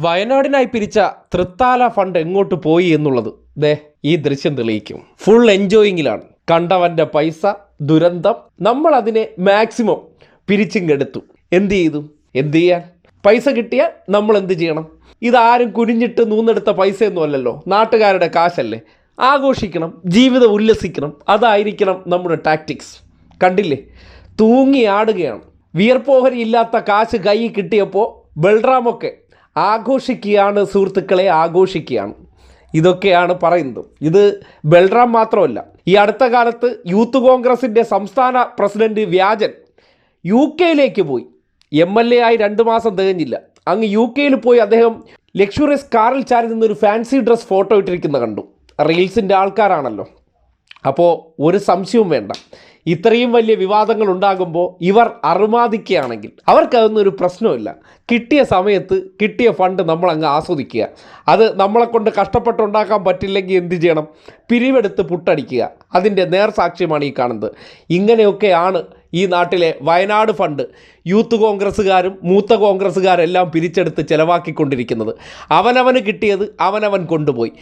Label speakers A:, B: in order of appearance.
A: വയനാടിനായി പിരിച്ച തൃത്താല ഫണ്ട് എങ്ങോട്ട് പോയി എന്നുള്ളത് ദേ ഈ ദൃശ്യം തെളിയിക്കും. ഫുൾ എൻജോയിങ്ങിലാണ് കണ്ടവന്റെ പൈസ ദുരന്തം നമ്മൾ അതിനെ മാക്സിമം പിരിച്ചിങ്ങെടുത്തു. എന്ത് ചെയ്തു? എന്ത് ചെയ്യാൻ? പൈസ കിട്ടിയാൽ നമ്മൾ എന്ത് ചെയ്യണം? ഇതാരും കുനിഞ്ഞിട്ട് നൂന്നെടുത്ത പൈസയൊന്നും അല്ലല്ലോ. നാട്ടുകാരുടെ കാശല്ലേ. ആഘോഷിക്കണം ജീവിതം ഉല്ലസിക്കണം. അതായിരിക്കണം നമ്മുടെ ടാക്ടിക്സ് കണ്ടില്ലേ? തൂങ്ങി ആടുകയാണ്. വിയർപ്പോഹരി ഇല്ലാത്ത കാശ് കൈ കിട്ടിയപ്പോൾ ബൽറാമൊക്കെ ആഘോഷിക്കുകയാണ് സുഹൃത്തുക്കളെ ആഘോഷിക്കുകയാണ്. ഇതൊക്കെയാണ് പറയുന്നത്. ഇത് ബൽറാം മാത്രമല്ല. ഈ അടുത്ത കാലത്ത് യൂത്ത് കോൺഗ്രസിന്റെ സംസ്ഥാന പ്രസിഡന്റ് വ്യാജൻ യു കെയിലേക്ക് പോയി. എം എൽ എ ആയി രണ്ട് മാസം തികഞ്ഞില്ല. അങ്ങ് യു കെയിൽ പോയി അദ്ദേഹം ലക്ഷറിയസ് കാറിൽ ചാരി നിന്നൊരു ഫാൻസി ഡ്രസ് ഫോട്ടോ ഇട്ടിരിക്കുന്ന കണ്ടു. റീൽസിന്റെ ആൾക്കാരാണല്ലോ. അപ്പോൾ ഒരു സംശയവും വേണ്ട. ഇത്രയും വലിയ വിവാദങ്ങൾ ഉണ്ടാകുമ്പോൾ ഇവർ അറുമാദിക്കുകയാണെങ്കിൽ അവർക്കതൊന്നും ഒരു പ്രശ്നമില്ല കിട്ടിയ സമയത്ത് കിട്ടിയ ഫണ്ട് നമ്മൾ അങ്ങ് ആസ്വദിക്കുക. അത് നമ്മളെ കൊണ്ട് കഷ്ടപ്പെട്ടുണ്ടാക്കാൻ പറ്റില്ലെങ്കിൽ എന്ത് ചെയ്യണം? പിരിവെടുത്ത് പുട്ടടിക്കുക. അതിന്റെ നേർസാക്ഷ്യമാണ് ഈ കാണുന്നത്. ഇങ്ങനെയൊക്കെയാണ് ഈ നാട്ടിലെ വയനാട് ഫണ്ട് യൂത്ത് കോൺഗ്രസ്സുകാരും മൂത്ത കോൺഗ്രസ്സുകാരെല്ലാം പിരിച്ചെടുത്ത് ചിലവാക്കിക്കൊണ്ടിരിക്കുന്നത്. അവനവന് കിട്ടിയത് അവനവൻ കൊണ്ടുപോയി.